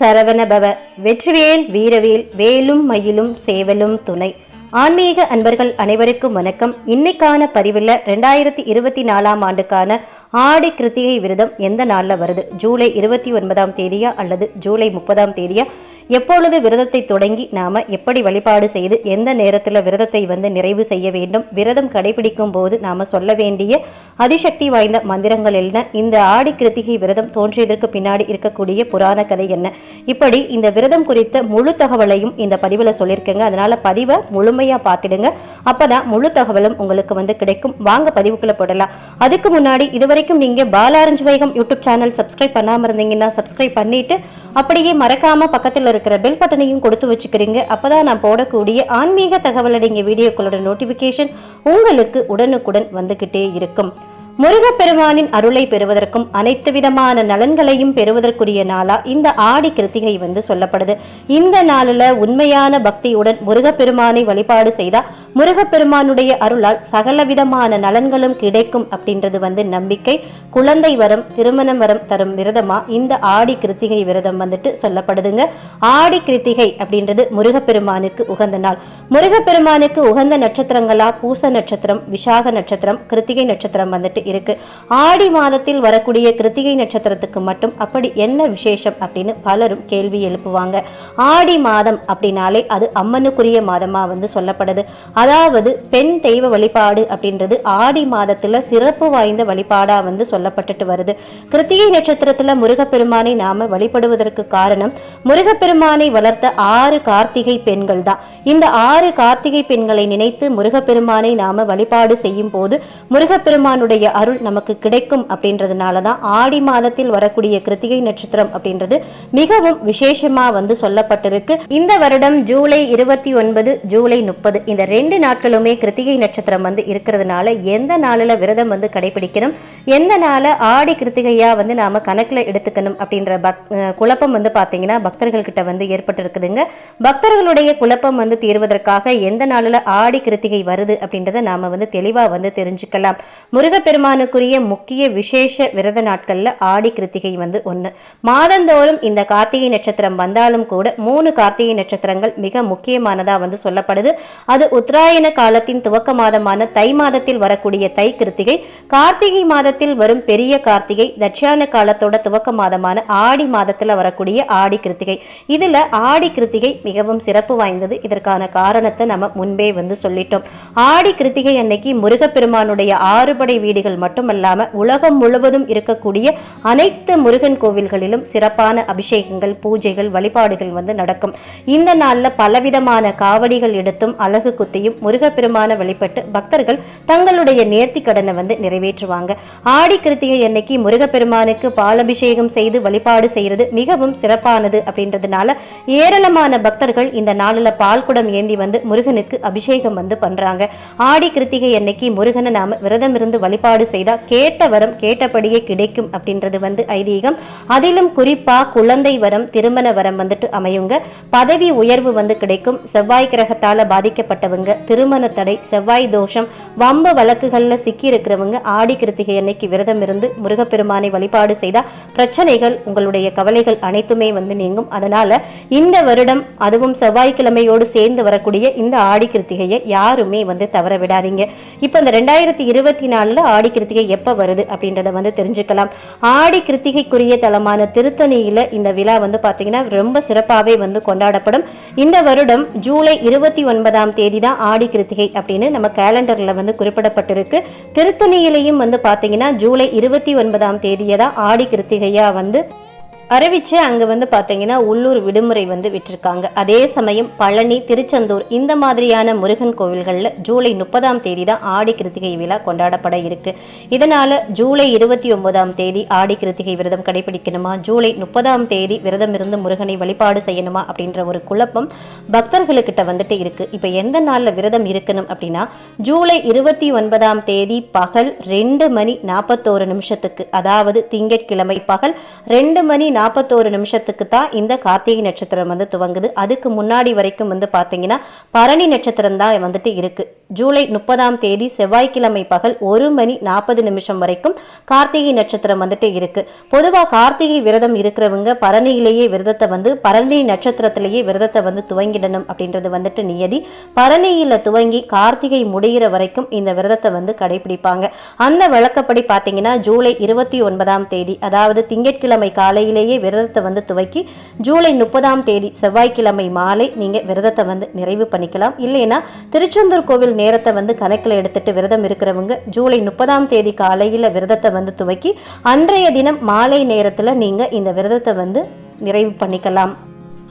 சரவணபவ வெற்றிவேல் வீரவேல் வேலும் மயிலும் சேவலும் துணை. ஆன்மீக அன்பர்கள் அனைவருக்கும் வணக்கம். இன்னைக்கான பதிவில் ரெண்டாயிரத்தி இருபத்தி நாலாம் ஆண்டுக்கான ஆடி கிருத்திகை விரதம் எந்த நாளில் வருது? ஜூலை இருபத்தி ஒன்பதாம் தேதியா அல்லது ஜூலை முப்பதாம் தேதியா? எப்பொழுது விரதத்தை தொடங்கி நாம எப்படி வழிபாடு செய்து எந்த நேரத்தில் விரதத்தை வந்து நிறைவு செய்ய வேண்டும் விரதம் கடைபிடிக்கும் போது நாம சொல்ல வேண்டிய அதிசக்தி வாய்ந்த மந்திரங்கள் என்ன இந்த ஆடி கிருத்திகை விரதம் தோன்றியதற்கு பின்னாடி இருக்கக்கூடிய புராண கதை என்ன? இப்படி இந்த விரதம் குறித்த முழு தகவலையும் இந்த பதிவில் சொல்லியிருக்கேங்க. அதனால பதிவை முழுமையா பார்த்துடுங்க. அப்பதான் முழு தகவலும் உங்களுக்கு வந்து கிடைக்கும். வாங்க பதிவுக்குள்ள போடலாம் அதுக்கு முன்னாடி இதுவரைக்கும் நீங்க Balaranju Vaigam YouTube channel subscribe பண்ணாம இருந்தீங்கன்னா சப்ஸ்கிரைப் பண்ணிட்டு அப்படியே மறக்காம பக்கத்தில் இருக்கிற பெல் பட்டனையும் கொடுத்து வச்சுக்கிறீங்க. அப்பதான் நான் போடக்கூடிய ஆன்மீக தகவல் அடங்கிய வீடியோக்களோட நோட்டிபிகேஷன் உங்களுக்கு உடனுக்குடன் வந்துகிட்டே இருக்கும். முருகப்பெருமானின் அருளை பெறுவதற்கும் அனைத்து விதமான நலன்களையும் பெறுவதற்குரிய நாளா இந்த ஆடி கிருத்திகை வந்து சொல்லப்படுது. இந்த நாளில் உண்மையான பக்தியுடன் முருகப்பெருமானை வழிபாடு செய்தால் முருகப்பெருமானுடைய அருளால் சகல விதமான நலன்களும் கிடைக்கும் அப்படின்றது வந்து நம்பிக்கை. குழந்தை வரம் திருமணம் வரம் தரும் விரதமா இந்த ஆடி கிருத்திகை விரதம் வந்துட்டு சொல்லப்படுதுங்க. ஆடி கிருத்திகை அப்படின்றது முருகப்பெருமானுக்கு உகந்த நாள். முருகப்பெருமானுக்கு உகந்த நட்சத்திரங்களா? பூச நட்சத்திரம் விஷாக நட்சத்திரம் கிருத்திகை நட்சத்திரம் வந்துட்டு இருக்கு. ஆடி மாதத்தில் வரக்கூடிய கிருத்திகை நட்சத்திரத்துக்கு மட்டும் அப்படி என்ன விசேஷம் அப்படின்னு பலரும் கேள்வி எழுப்புவாங்க. ஆடி மாதம் அப்படின்னாலே அது அம்மனுக்குரிய மாதமா வந்து சொல்லப்படுது. அதாவது பெண் தெய்வ வழிபாடு அப்படின்றது ஆடி மாதத்துல சிறப்பு வாய்ந்த வழிபாடா வந்து சொல்லப்பட்டுட்டு வருது. கிருத்திகை நட்சத்திரத்துல முருகப்பெருமானை நாம வழிபடுவதற்கு காரணம் முருகப்பெருமானை வளர்த்த ஆறு கார்த்திகை பெண்கள் தான். இந்த ஆறு கார்த்திகை பெண்களை நினைத்து முருகப்பெருமானை நாம வழிபாடு செய்யும் போது முருகப்பெருமானுடைய அருள் நமக்கு கிடைக்கும் அப்படின்றதுனால தான் ஆடி மாதத்தில் வரக்கூடிய கிருத்திகை நட்சத்திரம் அப்படின்றது மிகவும் விசேஷமா வந்து சொல்லப்பட்டிருக்கு. இந்த வருடம் ஜூலை இருபத்தி ஒன்பது ஜூலை முப்பது இந்த ரெண்டு நாட்களுமே கிருத்திகை நட்சத்திரம் வந்து இருக்கிறதுனால எந்த நாளில் விரதம் வந்து கடைபிடிக்கணும் எந்த நாளை ஆடி கிருத்திகையா வந்து நாம கணக்கில் எடுத்துக்கணும் அப்படின்ற பக் குழப்பம் வந்து பார்த்தீங்கன்னா பக்தர்கள்கிட்ட வந்து ஏற்பட்டிருக்குதுங்க. பக்தர்களுடைய குழப்பம் வந்து தீர்வதற்காக எந்த நாளில் ஆடி கிருத்திகை வருது அப்படின்றத நாம வந்து தெளிவாக வந்து தெரிஞ்சுக்கலாம். முருகப்பெருமானுக்குரிய முக்கிய விசேஷ விரத நாட்களில் ஆடி கிருத்திகை வந்து ஒன்று மாதந்தோறும் இந்த கார்த்திகை நட்சத்திரம் வந்தாலும் கூட மூணு கார்த்திகை நட்சத்திரங்கள் மிக முக்கியமானதாக வந்து சொல்லப்படுது. அது உத்தராயண காலத்தின் துவக்க மாதமான தை மாதத்தில் வரக்கூடிய தை கிருத்திகை கார்த்திகை மாதத்தில் வரும் பெரிய கார்த்திகை தட்சியான காலத்தோட துவக்க மாதமான ஆடி மாதத்தில் வரக்கூடிய ஆடி கிருத்திகை. இதில் ஆடி கிருத்திகை மிகவும் சிறப்பு வாய்ந்தது. இதற்கான காரணத்தை நம்ம முன்பே வந்து சொல்லிட்டோம். ஆடி கிருத்திகை அன்னைக்கு முருகப்பெருமானுடைய ஆறுபடை வீடுகள் கோவில்கள் மட்டுமல்லாமல் உலகம் முழுவதும் இருக்கக்கூடிய அனைத்து முருகன் கோவில்களிலும் சிறப்பான அபிஷேகங்கள் பூஜைகள் வழிபாடுகள் வந்து நடக்கும். இந்த நாளில் பலவிதமான காவடிகள் எடுத்தும் அழகு குத்தியும் முருகப்பெருமான வழிபட்டு பக்தர்கள் தங்களுடைய நேர்த்தி கடனை வந்து நிறைவேற்றுவாங்க. ஆடி கிருத்திகை அன்னைக்கு முருகப்பெருமானுக்கு பாலபிஷேகம் செய்து வழிபாடு செய்கிறது மிகவும் சிறப்பானது அப்படின்றதுனால ஏராளமான பக்தர்கள் இந்த நாளில் பால் குடம் ஏந்தி வந்து முருகனுக்கு அபிஷேகம் வந்து பண்றாங்க. ஆடி கிருத்திகை அன்னைக்கு முருகனை நாம விரதம் இருந்து வழிபாடு செய்தா கேட்ட வரம் கேட்டபடியே கிடைக்கும் அப்படின்றது வந்து ஐதீகம். அதிலும் குறிப்பா குழந்தை வரம் திருமண வரம் வந்துட்டு அமையுங்க. பதவி உயர்வு வந்து கிடைக்கும். செவ்வாய் கிரகத்தால பாதிக்கப்பட்டவங்க திருமண தடை செவ்வாய் தோஷம் வம்ப வழக்குகள்ல சிக்கி இருக்கிறவங்க ஆடி கிருத்திகை அன்னைக்கு விரதம் இருந்து முருகப்பெருமானை வழிபாடு செய்தா பிரச்சனைகள் உங்களுடைய கவலைகள் அனைத்துமே வந்து நீங்கும். அதனால இந்த வருடம் அதுவும் செவ்வாய்க்கிழமையோடு சேர்ந்து வரக்கூடிய இந்த ஆடி கிருத்திகையை யாருமே வந்து தவற விடாதீங்க. இப்போ இந்த ரெண்டாயிரத்தி இருபத்தி நாலுல ஆடி ஆடி கிருத்திகை எப்போ வருது அப்படின்றத வந்து தெரிஞ்சுக்கலாம். ஆடி கிருத்திகைக்குரிய தலமான திருத்தணியில் இந்த விழா வந்து பார்த்தீங்கன்னா ரொம்ப சிறப்பாகவே வந்து கொண்டாடப்படும். இந்த வருடம் ஜூலை இருபத்தி ஒன்பதாம் தேதி தான் ஆடி கிருத்திகை அப்படின்னு நம்ம கேலண்டரில் வந்து குறிப்பிடப்பட்டிருக்கு. திருத்தணியிலையும் வந்து பார்த்தீங்கன்னா ஜூலை இருபத்தி ஒன்பதாம் தேதியை தான் ஆடி கிருத்திகையாக வந்து அறிவிச்சு அங்கே வந்து பார்த்தீங்கன்னா உள்ளூர் விடுமுறை வந்து விட்டிருக்காங்க. அதே சமயம் பழனி திருச்செந்தூர் இந்த மாதிரியான முருகன் கோவில்களில் ஜூலை முப்பதாம் தேதி தான் ஆடி கிருத்திகை விழா கொண்டாடப்பட இருக்கு. இதனால ஜூலை இருபத்தி ஒன்பதாம் தேதி ஆடி கிருத்திகை விரதம் கடைபிடிக்கணுமா? ஜூலை முப்பதாம் தேதி விரதம் இருந்து முருகனை வழிபாடு செய்யணுமா? அப்படின்ற ஒரு குழப்பம் பக்தர்களுக்கிட்ட வந்துட்டு இருக்கு. இப்போ எந்த நாளில் விரதம் இருக்கணும் அப்படின்னா ஜூலை இருபத்தி ஒன்பதாம் தேதி பகல் ரெண்டு மணி நாற்பத்தோரு நிமிஷத்துக்கு. அதாவது திங்கட்கிழமை பகல் ரெண்டு மணி நாற்பத்தோரு நிமிஷத்துக்கு தான் இந்த கார்த்திகை நட்சத்திரம் வந்து துவங்குது. அதுக்கு முன்னாடி வரைக்கும் வந்து பார்த்தீங்கன்னா பரணி நட்சத்திரம் தான் வந்துட்டு இருக்கு. ஜூலை முப்பதாம் தேதி செவ்வாய்க்கிழமை பகல் ஒரு மணி நாற்பது நிமிஷம் வரைக்கும் கார்த்திகை நட்சத்திரம் வந்துட்டு இருக்கு. பொதுவா கார்த்திகை விரதம் இருக்கிறவங்க பரணியிலேயே விரதத்தை வந்து பரணி நட்சத்திரத்திலேயே விரதத்தை வந்து துவங்கிடணும் அப்படின்றது வந்துட்டு நியதி. பரணியில் துவங்கி கார்த்திகை முடிகிற வரைக்கும் இந்த விரதத்தை வந்து கடைபிடிப்பாங்க. அந்த வழக்கப்படி பார்த்தீங்கன்னா ஜூலை இருபத்தி ஒன்பதாம் தேதி அதாவது திங்கட்கிழமை காலையிலேயே விரதத்தை வந்து துவக்கி ஜூலை முப்பதாம் தேதி செவ்வாய்க்கிழமை மாலை நீங்க விரதத்தை வந்து நிறைவு பண்ணிக்கலாம். இல்லைன்னா திருச்செந்தூர் கோவில் நேரத்தை வந்து கணக்கில் எடுத்துட்டு விரதம் இருக்கிறவங்க ஜூலை முப்பதாம் தேதி காலையில் விரதத்தை வந்து துவக்கி அன்றைய தினம் மாலை நேரத்தில் நீங்கள் இந்த விரதத்தை வந்து நிறைவு பண்ணிக்கலாம்.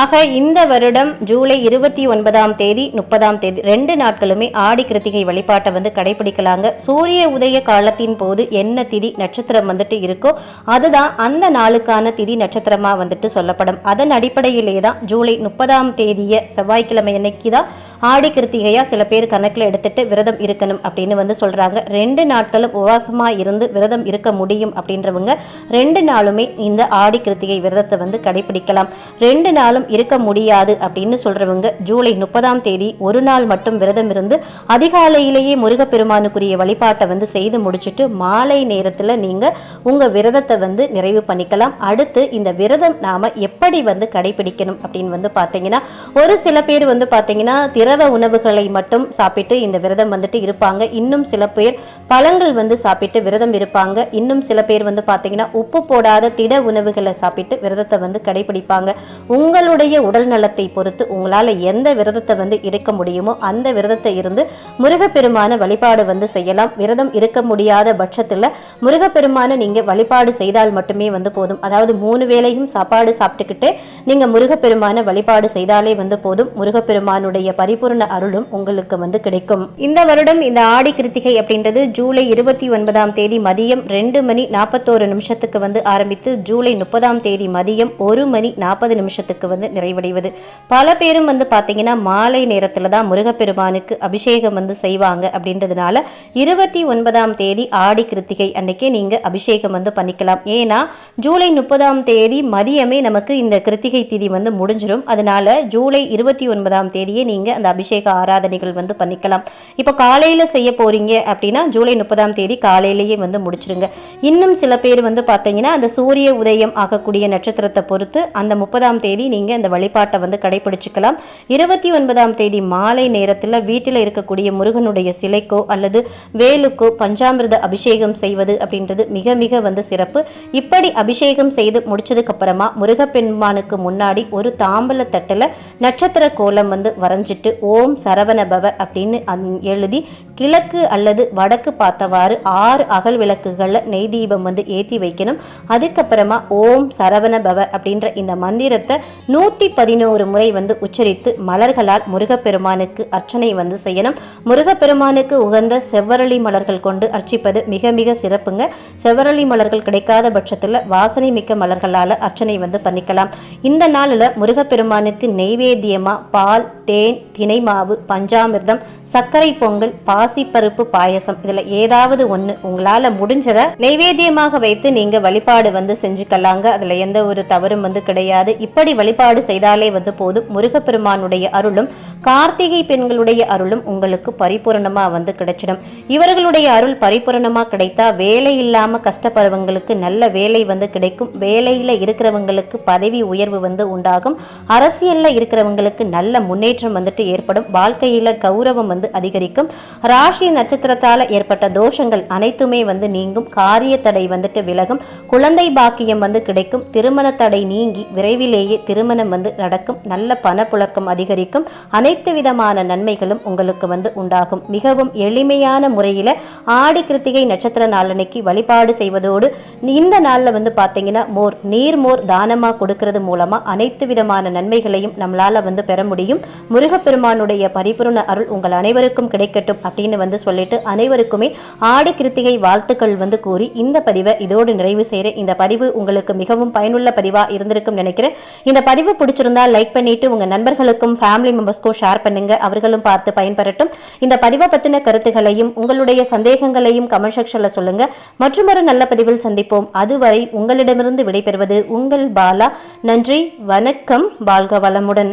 ஆக இந்த வருடம் ஜூலை இருபத்தி ஒன்பதாம் தேதி முப்பதாம் தேதி ரெண்டு நாட்களுமே ஆடி கிருத்திகை வழிபாட்டை வந்து கடைபிடிக்கலாங்க. சூரிய உதய காலத்தின் போது என்ன திதி நட்சத்திரம் வந்துட்டு இருக்கோ அதுதான் அந்த நாளுக்கான திதி நட்சத்திரமா வந்துட்டு சொல்லப்படும். அதன் அடிப்படையிலே தான் ஜூலை முப்பதாம் தேதியை செவ்வாய்க்கிழமை அன்னைக்கு தான் ஆடி கிருத்திகையாக சில பேர் கணக்கில் எடுத்துட்டு விரதம் இருக்கணும் அப்படின்னு வந்து சொல்கிறாங்க ரெண்டு நாட்களும் உபவாசமாக இருந்து விரதம் இருக்க முடியும் அப்படின்றவங்க ரெண்டு நாளுமே இந்த ஆடி கிருத்திகை விரதத்தை வந்து கடைபிடிக்கலாம். ரெண்டு நாளும் இருக்க முடியாது அப்படின்னு சொல்கிறவங்க ஜூலை முப்பதாம் தேதி ஒரு நாள் மட்டும் விரதம் இருந்து அதிகாலையிலேயே முருகப்பெருமானுக்குரிய வழிபாட்டை வந்து செய்து முடிச்சுட்டு மாலை நேரத்தில் நீங்கள் உங்கள் விரதத்தை வந்து நிறைவு பண்ணிக்கலாம். அடுத்து இந்த விரதம் நாம் எப்படி வந்து கடைபிடிக்கணும் அப்படின்னு வந்து பார்த்தீங்கன்னா ஒரு சில பேர் வந்து பார்த்தீங்கன்னா திற திரவ உணவுகளை மட்டும் சாப்பிட்டு இந்த விரதம் வந்துட்டு இருப்பாங்க. இன்னும் சில பேர் பழங்கள் வந்து சாப்பிட்டு விரதம் இருப்பாங்க. இன்னும் சில பேர் வந்து பாத்தீங்கன்னா உப்பு போடாத திட உணவுகளை சாப்பிட்டு விரதத்தை வந்து கடைபிடிப்பாங்க. உங்களுடைய உடல் நலத்தை பொறுத்து உங்களால எந்த விரதத்தை வந்து இருக்க முடியுமோ அந்த விரதத்தை இருந்து முருகப்பெருமான வழிபாடு வந்து செய்யலாம். விரதம் இருக்க முடியாத பட்சத்துல முருகப்பெருமான நீங்க வழிபாடு செய்தால் மட்டுமே வந்து போதும். அதாவது மூணு வேளையும் சாப்பாடு சாப்பிட்டுக்கிட்டு நீங்க முருகப்பெருமான வழிபாடு செய்தாலே வந்து போதும். முருகப்பெருமானுடைய பரிபூர்ண அருளும் உங்களுக்கு வந்து கிடைக்கும். இந்த வருடம் இந்த ஆடி கிருத்திகை அப்படின்றது ஜூலை இருபத்தி ஒன்பதாம் தேதி மதியம் ரெண்டு மணி நாற்பத்தோரு நிமிஷத்துக்கு வந்து ஆரம்பித்து ஜூலை முப்பதாம் தேதி மதியம் ஒரு மணி நாற்பது நிமிஷத்துக்கு வந்து நிறைவடைவது. பல பேரும் வந்து பார்த்தீங்கன்னா மாலை நேரத்தில் தான் முருகப்பெருமானுக்கு அபிஷேகம் வந்து செய்வாங்க அப்படின்றதுனால இருபத்தி ஒன்பதாம் தேதி ஆடி கிருத்திகை அன்னைக்கே நீங்கள் அபிஷேகம் வந்து பண்ணிக்கலாம். ஏன்னா ஜூலை முப்பதாம் தேதி மதியமே நமக்கு இந்த கிருத்திகை திதி வந்து முடிஞ்சிடும் அதனால ஜூலை இருபத்தி ஒன்பதாம் தேதியே நீங்கள் அந்த அபிஷேக ஆராதனைகள் வந்து பண்ணிக்கலாம். இப்போ காலையில் செய்ய போகிறீங்க அப்படின்னா ஜூலை முப்பதாம் தேதி காலையிலேயே வந்து முடிச்சிருங்க. இன்னும் சில பேர் வந்து பார்த்தீங்கன்னா அந்த சூரிய உதயம் ஆகக்கூடிய நட்சத்திரத்தை பொறுத்து அந்த முப்பதாம் தேதி நீங்கள் இந்த வழிபாட்டை வந்து கடைபிடிச்சிக்கலாம். இருபத்தி ஒன்பதாம் தேதி மாலை நேரத்தில் வீட்டில் இருக்கக்கூடிய முருகனுடைய சிலைக்கோ அல்லது வேலுக்கோ பஞ்சாமிர்த அபிஷேகம் செய்வது அப்படின்றது மிக மிக வந்து சிறப்பு. இப்படி அபிஷேகம் செய்து முடிச்சதுக்கு அப்புறமா முருகப்பெருமானுக்கு முன்னாடி ஒரு தாம்பல தட்டில் நட்சத்திர கோலம் வந்து வரைஞ்சிட்டு ஓம் சரவண பவ அப்படின்னு அந் எழுதி கிழக்கு அல்லது வடக்கு பார்த்தவாறு ஆறு அகல் விளக்குகளில் நெய் தீபம் வந்து ஏற்றி வைக்கணும். அதுக்கப்புறமா ஓம் சரவண பவ அப்படின்ற இந்த மந்திரத்தை நூற்றி பதினோரு முறை வந்து உச்சரித்து மலர்களால் முருகப்பெருமானுக்கு அர்ச்சனை வந்து செய்யணும். முருகப்பெருமானுக்கு உகந்த செவ்வரளி மலர்கள் கொண்டு அர்ச்சிப்பது மிக மிக சிறப்புங்க. செவ்வரளி மலர்கள் கிடைக்காத பட்சத்தில் வாசனை மிக்க மலர்களால் அர்ச்சனை வந்து பண்ணிக்கலாம். இந்த நாளில் முருகப்பெருமானுக்கு நெய்வேத்தியமா பால் தேன் தினை மாவு பஞ்சாமிர்தம் சர்க்கரை பொங்கல் பாசிப்பருப்பு பாயசம் இதுல ஏதாவது ஒண்ணு உங்களால முடிஞ்சதை நைவேத்தியமாக வைத்து நீங்க வழிபாடு வந்து செஞ்சுக்கலாங்க. அதுல எந்த ஒரு தவறும் வந்து கிடையாது. இப்படி வழிபாடு செய்தாலே வந்து போதும். முருகப்பெருமானுடைய அருளும் கார்த்திகை பெண்களுடைய அருளும் உங்களுக்கு பரிபூரணமா வந்து கிடைச்சிடும். இவர்களுடைய அருள் பரிபூரணமா கிடைத்தா வேலை இல்லாம கஷ்டப்படுறவங்களுக்கு நல்ல வேலை வந்து கிடைக்கும். வேலையில இருக்கிறவங்களுக்கு பதவி உயர்வு வந்து உண்டாகும். அரசியல்ல இருக்கிறவங்களுக்கு நல்ல முன்னேற்றம் வந்துட்டு ஏற்படும். வாழ்க்கையில கௌரவம் வந்து அதிகரிக்கும். ராசி நட்சத்திரத்தால ஏற்பட்ட தோஷங்கள் அனைத்துமே வந்து நீங்கும். காரிய தடை வந்துட்டு விலகும். குழந்தை பாக்கியம் வந்து கிடைக்கும். திருமண தடை நீங்கி விரைவிலேயே திருமணம் வந்து நடக்கும். நல்ல பணப்புழக்கம் அதிகரிக்கும். அனை அனைத்து விதமான நன்மைகளும் உங்களுக்கு வந்து உண்டாகும். மிகவும் எளிமையான முறையில் ஆடி கிருத்திகை நட்சத்திர நாளன்னைக்கு வழிபாடு செய்வதோடு இந்த நாள்ல வந்து பார்த்தீங்கன்னா மோர் நீர் மோர் தானமாக கொடுக்கறது மூலமா அனைத்து விதமான நன்மைகளையும் நம்மளால வந்து பெற முடியும். முருகப்பெருமானுடைய பரிபூர்ண அருள் உங்கள் அனைவருக்கும் கிடைக்கட்டும் அப்படின்னு வந்து சொல்லிட்டு அனைவருக்குமே ஆடி கிருத்திகை வாழ்த்துக்கள் வந்து கூறி இந்த பதிவை இதோடு நிறைவு செய்கிற இந்த பதிவு உங்களுக்கு மிகவும் பயனுள்ள பதிவா இருந்திருக்கும் நினைக்கிறேன். இந்த பதிவு பிடிச்சிருந்தா லைக் பண்ணிட்டு உங்க நண்பர்களுக்கும் ஃபேமிலி மெம்பர்ஸ்க்கும் ஷேர் பண்ணுங்க. அவர்களும் பார்த்து பயன்பெறட்டும். இந்த பதிவை பத்தின கருத்துகளையும் உங்களுடைய சந்தேகங்களையும் கமெண்ட் செக்ஷனில் சொல்லுங்க. மற்றும் ஒரு நல்ல பதிவில் சந்திப்போம். அதுவரை உங்களிடமிருந்து விடைபெறுவது உங்கள் பாலா. நன்றி வணக்கம் பால்க வளமுடன்.